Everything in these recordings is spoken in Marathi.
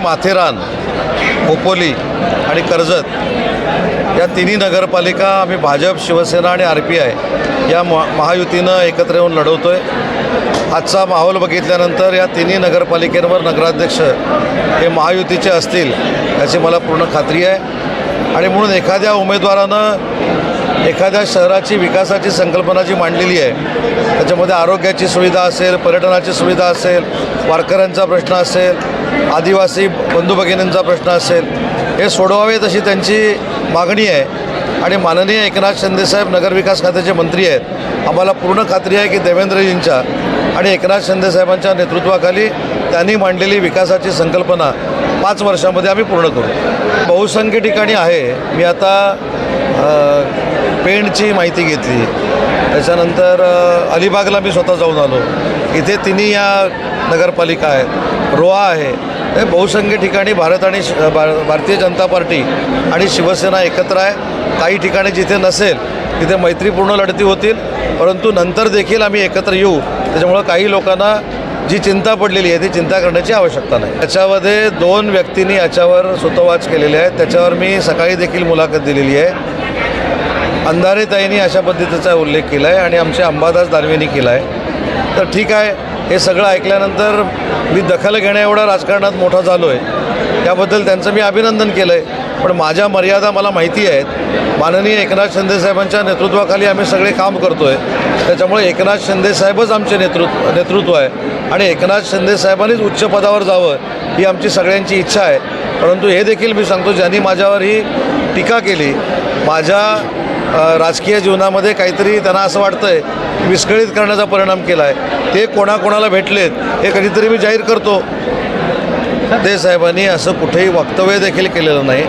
माथेरान खोपोली आणि कर्जत या तिन्ही नगरपालिका आम्ही भाजप शिवसेना आणि आर पी आय या महा महायुतीनं एकत्र येऊन लढवतो आहे आजचा माहोल बघितल्यानंतर या तिन्ही नगरपालिकेवर नगराध्यक्ष हे महायुतीचे असतील याची मला पूर्ण खात्री आहे. आणि म्हणून एखाद्या उमेदवारानं एखाद्या शहराची विकासाची संकल्पना जी मांडलेली आहे त्याच्यामध्ये आरोग्याची सुविधा असेल पर्यटनाची सुविधा असेल वारकऱ्यांचा प्रश्न असेल आदिवासी बंधू भगिनींचा प्रश्न असेल हे सोडवावे तशी त्यांची मागणी आहे. आणि माननीय एकनाथ शिंदेसाहेब नगरविकास खात्याचे मंत्री आहेत. आम्हाला पूर्ण खात्री आहे की देवेंद्रजींच्या आणि एकनाथ शिंदेसाहेबांच्या नेतृत्वाखाली त्यांनी मांडलेली विकासाची संकल्पना पाच वर्षामध्ये आम्ही पूर्ण करू. बहुसंख्य ठिकाणी आहे. मी आता पेंडची माहिती घेतली. त्याच्यानंतर अलिबागला मी स्वतः जाऊन आलो. इथे तिन्ही या नगरपालिका आहेत. रोहा आहे. हे बहुसंख्य ठिकाणी भारत आणि श- भारतीय जनता पार्टी आणि शिवसेना एकत्र आहे. काही ठिकाणी जिथे नसेल तिथे मैत्रीपूर्ण लढती होतील. परंतु नंतर देखील आम्ही एकत्र येऊ. त्याच्यामुळं काही लोकांना जी चिंता पडलेली आहे ती चिंता करण्याची आवश्यकता नाही. याच्यामध्ये दोन व्यक्तींनी याच्यावर सुतोवाच केलेले आहेत. त्याच्यावर मी सकाळी देखील मुलाखत दिलेली आहे. अंधारेताईंनी अशा पद्धतीचा उल्लेख केला आहे आणि आमचे अंबादास दानवेंनी केला आहे तर ठीक आहे हे सगळं ऐकल्यानंतर मी दखल घेण्याएवढा राजकारणात मोठा झालो आहे त्याबद्दल त्यांचं मी अभिनंदन केलं आहे पण माझ्या मर्यादा मला माहिती आहेत. माननीय एकनाथ शिंदेसाहेबांच्या नेतृत्वाखाली आम्ही सगळे काम करतो आहे त्याच्यामुळे एकनाथ शिंदेसाहेबच आमचे नेतृत्व नेतृत्व आहे. आणि एकनाथ शिंदेसाहेबांनीच उच्च पदावर जावं ही आमची सगळ्यांची इच्छा आहे. परंतु हे देखील मी सांगतो ज्यांनी माझ्यावर ही टीका केली माझ्या राजकीय जीवनामध्ये काहीतरी त्यांना असं वाटतं आहे विस्कळीत करण्याचा परिणाम केला आहे ते कोणाकोणाला भेटलेत हे कधीतरी मी जाहीर करतो. ते साहेबांनी असं कुठेही वक्तव्य देखील केलेलं नाही.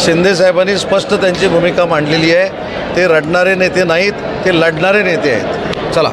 शिंदे साहेबांनी स्पष्ट त्यांची भूमिका मांडलेली आहे. ते रडणारे नेते नाहीत ते लढणारे नेते आहेत. चला.